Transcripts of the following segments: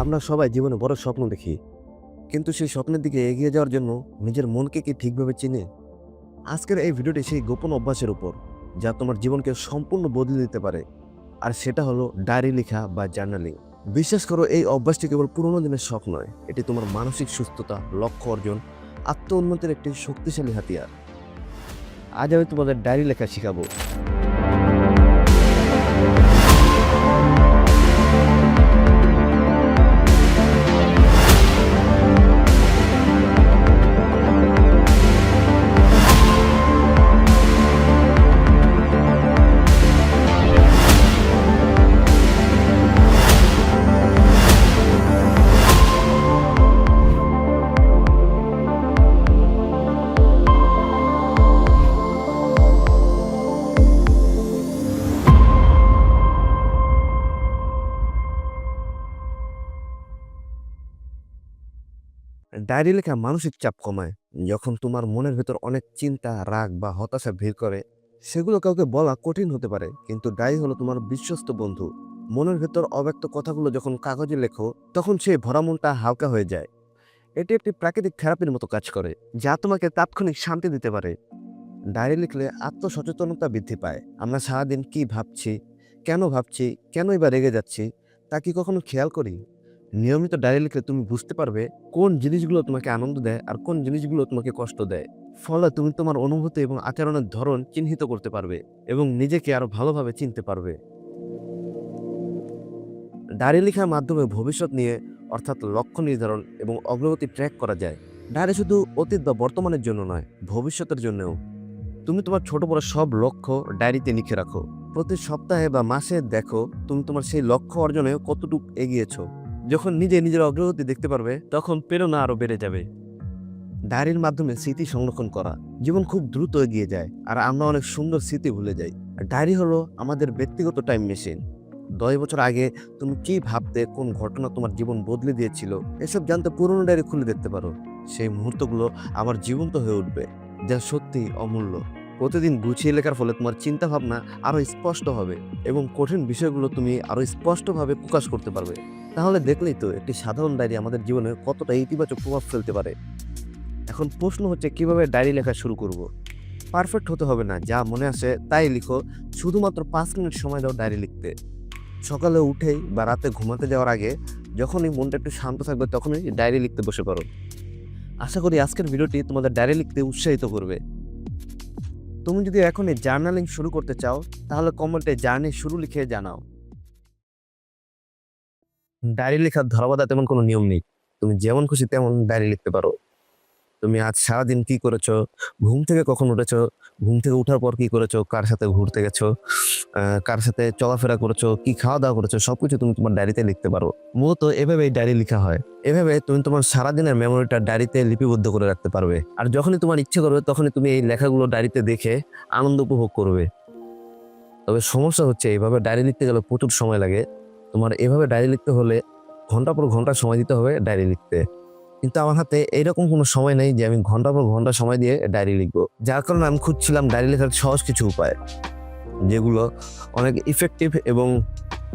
আমরা সবাই জীবনে বড় স্বপ্ন দেখি। কিন্তু সেই স্বপ্নের দিকে এগিয়ে যাওয়ার জন্য নিজের মনকে কি ঠিকভাবে চিনে? আজকের এই ভিডিওটি সেই গোপন অভ্যাসের উপর, যা তোমার জীবনকে সম্পূর্ণ বদলে দিতে পারে। আর সেটা হলো ডায়েরি লেখা বা জার্নালিং। বিশ্বাস করো, এই অভ্যাসটি কেবল পুরোনো দিনের শখ নয়, এটি তোমার মানসিক সুস্থতা, লক্ষ্য অর্জন আত্ম উন্নতির একটি শক্তিশালী হাতিয়ার। আজ আমি তোমাদের ডায়েরি লেখা শেখাবো। ডায়েরি লেখা মানসিক চাপ কমায়। যখন তোমার মনের ভেতর অনেক চিন্তা, রাগ বা হতাশা ভিড় করে, সেগুলো কাউকে বলা কঠিন হতে পারে। কিন্তু ডায়েরি হলো তোমার বিশ্বস্ত বন্ধু। মনের ভেতর অব্যক্ত কথাগুলো যখন কাগজে লেখো, তখন সেই ভরা মনটা হালকা হয়ে যায়। এটি একটি প্রাকৃতিক থেরাপির মতো কাজ করে, যা তোমাকে তাৎক্ষণিক শান্তি দিতে পারে। ডায়েরি লিখলে আত্মসচেতনতা বৃদ্ধি পায়। আমরা সারাদিন কি ভাবছি, কেন ভাবছি, কেনই বা রেগে যাচ্ছি, তা কি কখনো খেয়াল করি? নিয়মিত ডায়েরি লিখলে তুমি বুঝতে পারবে কোন জিনিসগুলো তোমাকে আনন্দ দেয় আর কোন জিনিসগুলো তোমাকে কষ্ট দেয়। ফলে তুমি তোমার অনুভূতি এবং আচরণের ধরন চিহ্নিত করতে পারবে এবং নিজেকে আরও ভালোভাবে চিনতে পারবে। ডায়েরি লেখার মাধ্যমে ভবিষ্যৎ নিয়ে, অর্থাৎ লক্ষ্য নির্ধারণ এবং অগ্রগতি ট্র্যাক করা যায়। ডায়েরি শুধু অতীত বা বর্তমানের জন্য নয়, ভবিষ্যতের জন্যও। তুমি তোমার ছোট বড় সব লক্ষ্য ডায়েরিতে লিখে রাখো। প্রতি সপ্তাহে বা মাসে দেখো তুমি তোমার সেই লক্ষ্য অর্জনে কতটুকু এগিয়েছো। যখন নিজে নিজের অগ্রগতি দেখতে পারবে, তখন প্রেরণা আরও বেড়ে যাবে। ডায়েরির মাধ্যমে স্মৃতি সংরক্ষণ করা, জীবন খুব দ্রুত এগিয়ে যায়, আর আমরা অনেক সুন্দর স্মৃতি ভুলে যাই। ডায়েরি হলো আমাদের ব্যক্তিগত টাইম মেশিন। দশ বছর আগে তুমি কি ভাবতে কোন ঘটনা তোমার জীবন বদলে দিয়েছিল, এসব জানতে পুরনো ডায়েরি খুলে দেখতে পারো। সেই মুহূর্তগুলো আবার জীবন্ত হয়ে উঠবে, যা সত্যি অমূল্য। প্রতিদিন গুছিয়ে লেখার ফলে তোমার চিন্তা ভাবনা আরও স্পষ্ট হবে এবং কঠিন বিষয়গুলো তুমি আরও স্পষ্টভাবে প্রকাশ করতে পারবে। তাহলে দেখলেই তো একটি সাধারণ ডায়েরি আমাদের জীবনে কতটা ইতিবাচক প্রভাব ফেলতে পারে। এখন প্রশ্ন হচ্ছে, কীভাবে ডায়েরি লেখা শুরু করব? পারফেক্ট হতে হবে না, যা মনে আসে তাই লিখো। শুধুমাত্র পাঁচ মিনিট সময় দাও ডায়েরি লিখতে। সকালে উঠেই বা রাতে ঘুমাতে যাওয়ার আগে যখনই মনটা একটু শান্ত থাকবে তখনই ডায়েরি লিখতে বসে পড়ো। আশা করি আজকের ভিডিওটি তোমাদের ডায়েরি লিখতে উৎসাহিত করবে। তুমি যদি এখনই জার্নালিং শুরু করতে চাও, তাহলে কমেন্টে জার্নি শুরু লিখে জানাও। ডায়েরি লেখার ধরাবাধা তেমন কোনো নিয়ম নেই। তুমি যেমন খুশি তেমন ডায়েরি লিখতে পারো। তুমি আজ সারাদিন কি করেছ? ঘুম থেকে কখন উঠেছো? ঘুম থেকে ওঠার পর কি করেছ? কার সাথে ঘুরতে গেছো? কার সাথে চলাফেরা করেছ? কি খাওয়া দাওয়া করেছ? সবকিছু তুমি তোমার ডায়েরিতে লিখতে পারো। মূলত এভাবেই ডায়েরি লেখা হয়। এভাবে তুমি তোমার সারাদিনের মেমোরিটা ডায়েরিতে লিপিবদ্ধ করে রাখতে পারবে। আর যখনই তোমার ইচ্ছে করবে, তখনই তুমি এই লেখাগুলো ডায়েরিতে দেখে আনন্দ উপভোগ করবে। তবে সমস্যা হচ্ছে এইভাবে ডায়েরি লিখতে গেলে প্রচুর সময় লাগে। তোমার এভাবে ডায়েরি লিখতে হলে ঘণ্টা পর ঘণ্টা সময় দিতে হবে ডায়েরি লিখতে। কিন্তু আমার হাতে এইরকম কোনো সময় নেই যে আমি ঘণ্টা পর ঘণ্টা সময় দিয়ে ডায়েরি লিখব। যার কারণে আমি খুঁজছিলাম ডায়েরি লেখার সহজ কিছু উপায়, যেগুলো অনেক ইফেক্টিভ এবং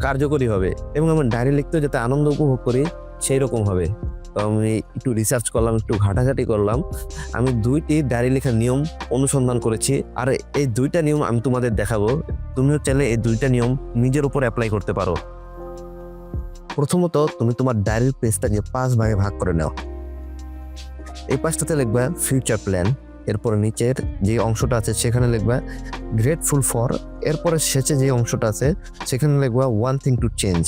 কার্যকরী হবে এবং আমার ডায়েরি লিখতে যাতে আনন্দ উপভোগ করি সেই রকম হবে। তো আমি একটু রিসার্চ করলাম, একটু ঘাটাঘাটি করলাম। আমি দুইটি ডায়েরি লেখার নিয়ম অনুসন্ধান করেছি আর এই দুইটা নিয়ম আমি তোমাদের দেখাবো। তুমিও চাইলে এই দুইটা নিয়ম নিজের উপর অ্যাপ্লাই করতে পারো। প্রথমত তুমি তোমার ডায়েরির পেজটাকে পাঁচ ভাগে ভাগ করে নাও। এই পাঁচটাতে লিখবা ফিউচার প্ল্যান এরপরে নিচের যে অংশটা আছে সেখানে লিখবা গ্রেটফুল ফর এরপরে শেষে যে অংশটা আছে সেখানে লিখবা ওয়ান থিং টু চেঞ্জ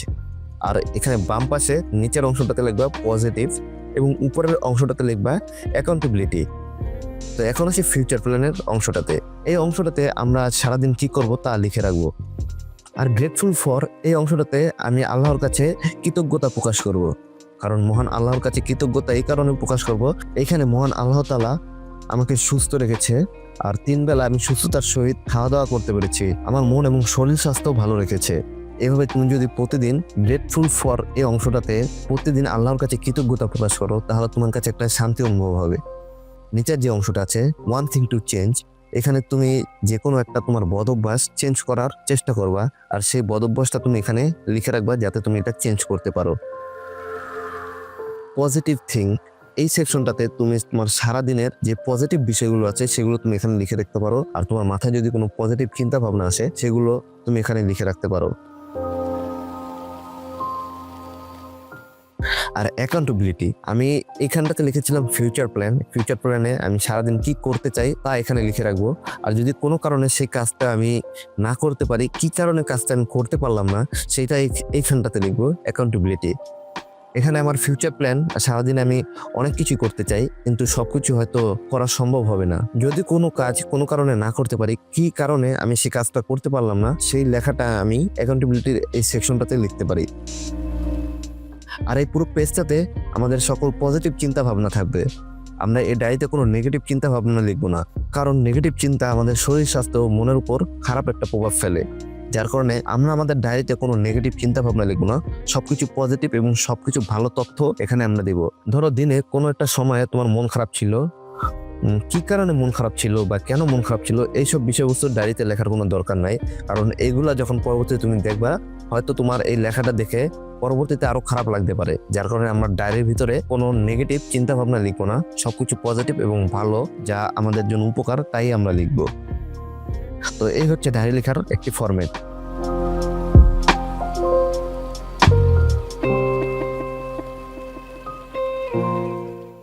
আর এখানে বাম পাশে নিচের অংশটাতে লিখবা পজিটিভ এবং উপরের অংশটাতে লিখবা অ্যাকাউন্টেবিলিটি তো এখন আসি ফিউচার প্ল্যানের অংশটাতে, এই অংশটাতে আমরা সারাদিন কি করব তা লিখে রাখব। আর গ্রেটফুল ফর এই অংশটাতে আমি আল্লাহর কাছে কৃতজ্ঞতা প্রকাশ করব। কারণ মহান আল্লাহর কাছে কৃতজ্ঞতা এই কারণে প্রকাশ করব। এখানে মহান আল্লাহ তালা আমাকে সুস্থ রেখেছে আর তিন বেলা আমি সুস্থতার সহিত খাওয়া দাওয়া করতে পেরেছি। আমার মন এবং শরীর স্বাস্থ্য ভালো রেখেছে। এভাবে তুমি যদি প্রতিদিন গ্রেটফুল ফর এই অংশটাতে প্রতিদিন আল্লাহর কাছে কৃতজ্ঞতা প্রকাশ করো, তাহলে তোমার কাছে একটা শান্তি অনুভব হবে। নিচের যে অংশটা আছে ওয়ান থিং টু চেঞ্জ এখানে তুমি যে কোনো একটা তোমার বদ অভ্যাস চেঞ্জ করার চেষ্টা করবা, আর সেই বদ অভ্যাসটা তুমি এখানে লিখে রাখবা যাতে তুমি এটা চেঞ্জ করতে পারো। পজিটিভ থিং এই সেকশনটাতে তুমি তোমার সারাদিনের যে পজিটিভ বিষয়গুলো আছে, সেগুলো তুমি এখানে লিখে রাখতে পারো। আর তোমার মাথায় যদি কোনো পজিটিভ চিন্তা ভাবনা আসে, সেগুলো তুমি এখানে লিখে রাখতে পারো। আর অ্যাকাউন্টেবিলিটি আমি এখানটাতে লিখেছিলাম ফিউচার প্ল্যান ফিউচার প্ল্যানে আমি সারাদিন কি করতে চাই, তা এখানে লিখে রাখব। আর যদি কোনো কারণে সেই কাজটা আমি না করতে পারি, কি কারণে কাজটা আমি করতে পারলাম না, সেটা এই- এইখানটাতে লিখব অ্যাকাউন্টেবিলিটি এখানে আমার ফিউচার প্ল্যান সারাদিন আমি অনেক কিছু করতে চাই, কিন্তু সব কিছু হয়তো করা সম্ভব হবে না। যদি কোনো কাজ কোনো কারণে না করতে পারি, কি কারণে আমি সেই কাজটা করতে পারলাম না, সেই লেখাটা আমি অ্যাকাউন্টেবিলিটির এই সেকশনটাতে লিখতে পারি। আর এই পুরো পেজটাতে আমাদের সকল পজিটিভ চিন্তা ভাবনা থাকবে। আমরা এই ডায়েরিতে কোনো নেগেটিভ চিন্তা ভাবনা লিখব না, কারণ নেগেটিভ চিন্তা আমাদের শরীর স্বাস্থ্য ও মনের উপর খারাপ একটা প্রভাব ফেলে। যার কারণে আমরা আমাদের ডায়েরিতে কোনো নেগেটিভ চিন্তা ভাবনা লিখব না, সবকিছু পজিটিভ এবং সবকিছু ভালো তথ্য এখানে আমরা দিব। ধরো দিনে কোনো একটা সময়ে তোমার মন খারাপ ছিল কি কারণে মন খারাপ ছিল বা কেন মন খারাপ ছিল, এইসব বিষয়বস্তু ডায়েরিতে লেখার কোনো দরকার নাই। কারণ এইগুলা যখন পরবর্তীতে তুমি দেখবা, হয়তো তোমার এই লেখাটা দেখে পরবর্তীতে আরও খারাপ লাগতে পারে। যার কারণে আমরা ডায়েরির ভিতরে কোনো নেগেটিভ চিন্তা ভাবনা লিখব না, সবকিছু পজিটিভ এবং ভালো যা আমাদের জন্য উপকার, তাই আমরা লিখব। তো এই হচ্ছে ডায়েরি লেখার একটি ফরম্যাট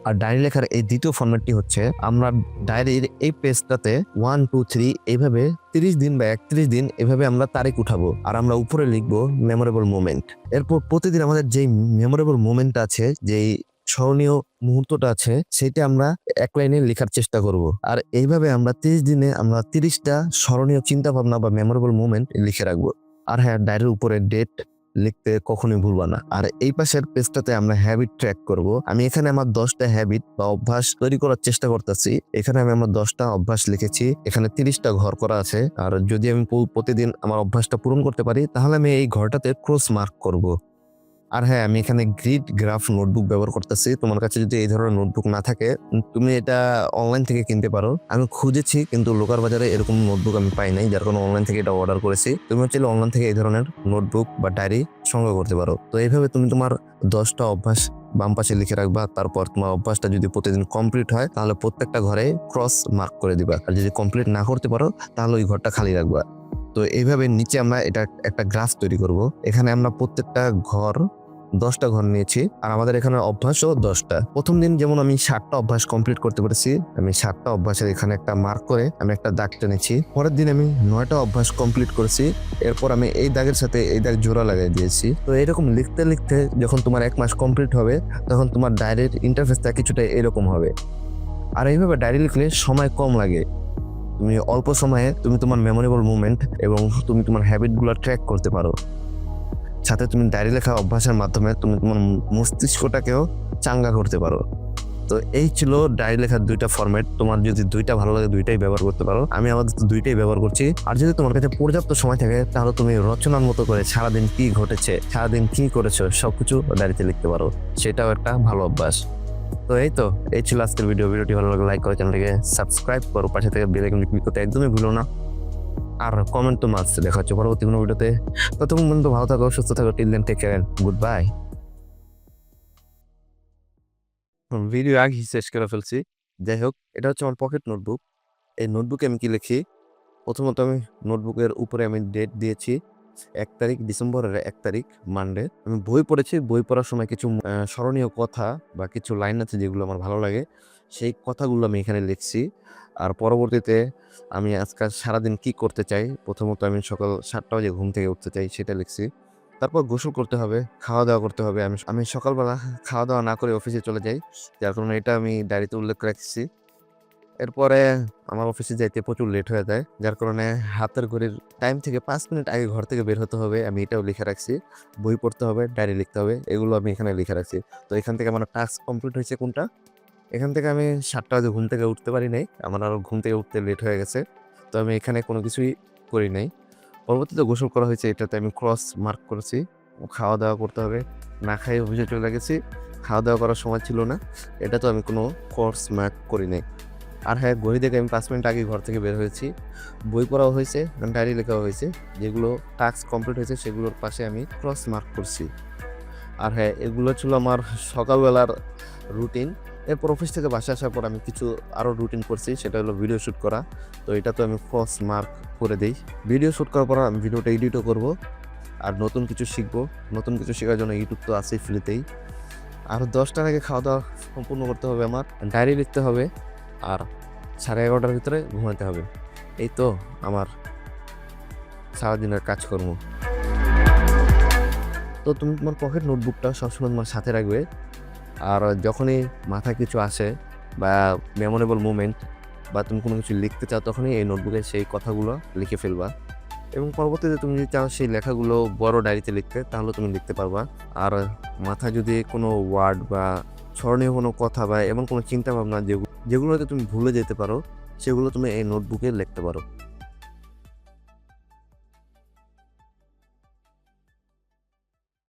আর ডায়েরি লেখার এই দ্বিতীয় ফরম্যাটটি হচ্ছে, আমরা ডায়েরির এই পেজটাতে ওয়ান টু থ্রি এইভাবে তিরিশ দিন বা একত্রিশ দিন এভাবে আমরা তারিখ উঠাবো আর আমরা উপরে লিখব মেমোরেবল মোমেন্ট এরপর প্রতিদিন আমাদের যেই মেমোরেবল মোমেন্ট আছে, যেই স্মরণীয় মুহূর্তটা আছে, সেটা আমরা এক লাইনে লেখার চেষ্টা করব। আর এইভাবে আমরা তিরিশ দিনে আমরা তিরিশটা স্মরণীয় চিন্তা ভাবনা বা মেমোরেবল মোমেন্ট লিখে রাখব। আর হ্যাঁ ডায়ের উপরে ডেট লিখতে কখনোই ভুলবা না। আর এই পাশের পেজটাতে আমরা হ্যাবিট ট্র্যাক করব। আমি এখানে আমার দশটা হ্যাবিট বা অভ্যাস তৈরি করার চেষ্টা করতেছি। এখানে আমি আমার দশটা অভ্যাস লিখেছি। এখানে তিরিশটা ঘর করা আছে। আর যদি আমি প্রতিদিন আমার অভ্যাসটা পূরণ করতে পারি, তাহলে আমি এই ঘরটাতে ক্রস মার্ক করব। আর হ্যাঁ আমি এখানে গ্রিড গ্রাফ নোটবুক ব্যবহার করতেছি। তোমার কাছে যদি এই ধরনের নোটবুক না থাকে তুমি এটা অনলাইন থেকে কিনতে পারো। আমি খুঁজেছি, কিন্তু লোকাল বাজারে এরকম নোটবুক আমি পাই নাই, যার কারণে অনলাইন থেকে এটা অর্ডার করেছি। তুমি চাইলে অনলাইন থেকে এই ধরনের নোটবুক বা ডায়েরি সংগ্রহ করতে পারো। তো এইভাবে তুমি তোমার দশটা অভ্যাস বাম পাশে লিখে রাখবা, তারপর তোমার অভ্যাসটা যদি প্রতিদিন কমপ্লিট হয়, তাহলে প্রত্যেকটা ঘরে ক্রস মার্ক করে দিবা। আর যদি কমপ্লিট না করতে পারো, তাহলে ওই ঘরটা খালি রাখবা। তো এইভাবে নিচে আমরা এটা একটা গ্রাফ তৈরি করব। এখানে আমরা প্রত্যেকটা ঘর, দশটা ঘর নিয়েছি আর আমাদের এখানে অভ্যাসও দশটা। প্রথম দিন যেমন আমি ষাটটা অভ্যাস কমপ্লিট করতে পেরেছি, আমি ষাটটা অভ্যাসের এখানে একটা মার্ক করে আমি একটা দাগ টেনেছি পরের দিন আমি নয়টা অভ্যাস কমপ্লিট করেছি, এরপর আমি এই দাগের সাথে এই দাগ জোড়া লাগিয়ে দিয়েছি। তো এরকম লিখতে লিখতে যখন তোমার এক মাস কমপ্লিট হবে, তখন তোমার ডায়েরির ইন্টারফেসটা কিছুটা এরকম হবে। আর এইভাবে ডায়েরি লিখলে সময় কম লাগে। তুমি অল্প সময়ে তুমি তোমার মেমোরেবল মুভমেন্ট এবং তুমি তোমার হ্যাবিটগুলো ট্র্যাক করতে পারো। সাথে তুমি ডায়েরি লেখা অভ্যাসের মাধ্যমে তুমি তোমার মস্তিষ্কটাকেও চাঙ্গা করতে পারো। তো এই ছিল ডায়েরি লেখার দুইটা ফরম্যাট তোমার যদি দুইটা ভালো লাগে, দুইটাই ব্যবহার করতে পারো। আমি আমাদের দুইটাই ব্যবহার করছি। আর যদি তোমার কাছে পর্যাপ্ত সময় থাকে, তাহলে তুমি রচনার মতো করে সারাদিন কি ঘটেছে, সারাদিন কি করেছ, সবকিছু ডায়েরিতে লিখতে পারো। সেটাও একটা ভালো অভ্যাস। তো এই তো এই ছিল আজকের ভিডিও ভিডিওটি ভালো লাগলে লাইক করো চ্যানেলটিকে সাবস্ক্রাইব করো। পাশে থেকে বেল আইকনটি ক্লিক করতে একদমই ভুলো না। আর কমেন্ট তো মাস্ট দেখা হচ্ছে পরবর্তী কোনো ভিডিওতে ততক্ষণ পর্যন্ত ভালো থাকো, সুস্থ থাকো। Till then take care good bye video আগে শেষ করে ফেলছি। যাই হোক, এটা হচ্ছে আমার পকেট নোটবুক এই নোটবুকে আমি কি লিখি? প্রথমত আমি নোটবুকের উপরে আমি ডেট দিয়েছি। এক তারিখ ডিসেম্বরের এক তারিখ মানডে আমি বই পড়েছি। বই পড়ার সময় কিছু স্মরণীয় কথা বা কিছু লাইন আছে যেগুলো আমার ভালো লাগে, সেই কথাগুলো আমি এখানে লিখছি। আর পরবর্তীতে আমি আজকাল সারাদিন কি করতে চাই? প্রথমত আমি সকাল সাতটা বাজে ঘুম থেকে উঠতে চাই, সেটা লিখছি। তারপর গোসল করতে হবে খাওয়া দাওয়া করতে হবে। আমি আমি সকালবেলা খাওয়া দাওয়া না করে অফিসে চলে যাই। যার কারণে এটা আমি ডায়েরিতে উল্লেখ রাখছি। এরপরে আমার অফিসে যাইতে প্রচুর লেট হয়ে যায়, যার কারণে হাতের ঘড়ির টাইম থেকে পাঁচ মিনিট আগে ঘর থেকে বের হতে হবে, আমি এটাও লিখে রাখছি। বই পড়তে হবে ডায়েরি লিখতে হবে, এগুলো আমি এখানে লিখে রাখছি। তো এখান থেকে আমার টাস্ক কমপ্লিট হয়েছে কোনটা? এখান থেকে আমি সাতটা বাজে ঘুম থেকে উঠতে পারি নাই, আমার আরও ঘুম থেকে উঠতে লেট হয়ে গেছে, তো আমি এখানে কোনো কিছুই করি নাই। পরবর্তীতে গোসল করা হয়েছে, এটাতে আমি ক্রস মার্ক করেছি, খাওয়া দাওয়া করতে হবে, না খাই অফিসে চলে গেছি, খাওয়া দাওয়া করার সময় ছিল না এটা তো আমি কোনো কোর্স মার্ক করি নাই। আর হ্যাঁ ঘড়ি দেখে আমি পাঁচ মিনিট আগে ঘর থেকে বের হয়েছি। বই পড়াও হয়েছে ডায়েরি লেখাও হয়েছে, যেগুলো টাস্ক কমপ্লিট হয়েছে, সেগুলোর পাশে আমি ক্রস মার্ক করছি। আর হ্যাঁ এগুলো ছিল আমার সকালবেলার রুটিন এরপর অফিস থেকে বাসা আসার পর আমি কিছু আরও রুটিন করছি, সেটা হলো ভিডিও শ্যুট করা। তো এটা তো আমি ক্রস মার্ক করে দিই। ভিডিও শ্যুট করার পর আমি ভিডিওটা এডিটও করব। আর নতুন কিছু শিখব। নতুন কিছু শেখার জন্য ইউটিউব তো আছেই ফ্রিতেই আর দশটার আগে খাওয়া দাওয়া সম্পূর্ণ করতে হবে আমার। ডায়েরি লিখতে হবে। আর সাড়ে এগারোটার ভিতরে ঘুমাতে হবে। এই তো আমার সারাদিনের কাজকর্ম। তো তুমি তোমার পকেট নোটবুকটা সবসময় তোমার সাথে রাখবে। আর যখনই মাথায় কিছু আসে বা মেমোরেবল মুমেন্ট বা তুমি কোনো কিছু লিখতে চাও, তখনই এই নোটবুকে সেই কথাগুলো লিখে ফেলবা। এবং পরবর্তীতে তুমি যদি চাও সেই লেখাগুলো বড় ডায়েরিতে লিখতে, তাহলে তুমি লিখতে পারবা। আর মাথায় যদি কোনো ওয়ার্ড বা স্মরণীয় কোনো কথা বা এমন কোনো চিন্তা ভাবনা যেগুলো যেগুলোতে তুমি ভুলে যেতে পারো সেগুলো তুমি এই নোটবুকে লিখতে পারো।